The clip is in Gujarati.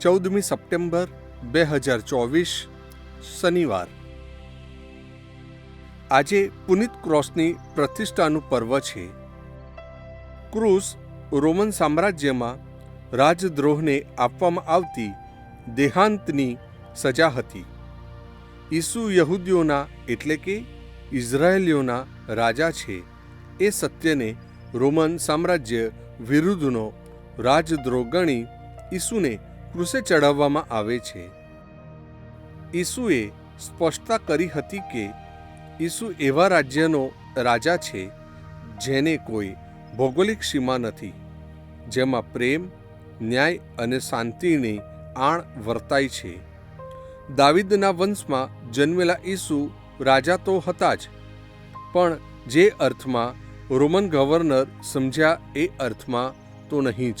ચૌદમી સપ્ટેમ્બર બે હજાર ચોવીસ, શનિવાર. આજે પુનિત ક્રોસની પ્રતિષ્ઠાનું પર્વ છે. ક્રૂસ રોમન સામ્રાજ્યમાં રાજદ્રોહને આપવામાં આવતી દેહાંતની સજા હતી. ઈસુ યહૂદીઓના એટલે કે ઇઝરાયેલીઓના રાજા છે એ સત્યને રોમન સામ્રાજ્ય વિરુદ્ધનો રાજદ્રોહ ગણી ઈસુને ક્રૂસે ચડાવવામાં આવે છે. ઈસુએ સ્પષ્ટતા કરી હતી કે ઈસુ એવા રાજ્યનો રાજા છે જેને કોઈ ભૌગોલિક સીમા નથી, જેમાં પ્રેમ, ન્યાય અને શાંતિની આણ વર્તાય છે. દાવિદના વંશમાં જન્મેલા ઈસુ રાજા તો હતા જ, પણ જે અર્થમાં રોમન ગવર્નર સમજ્યા એ અર્થમાં તો નહીં જ.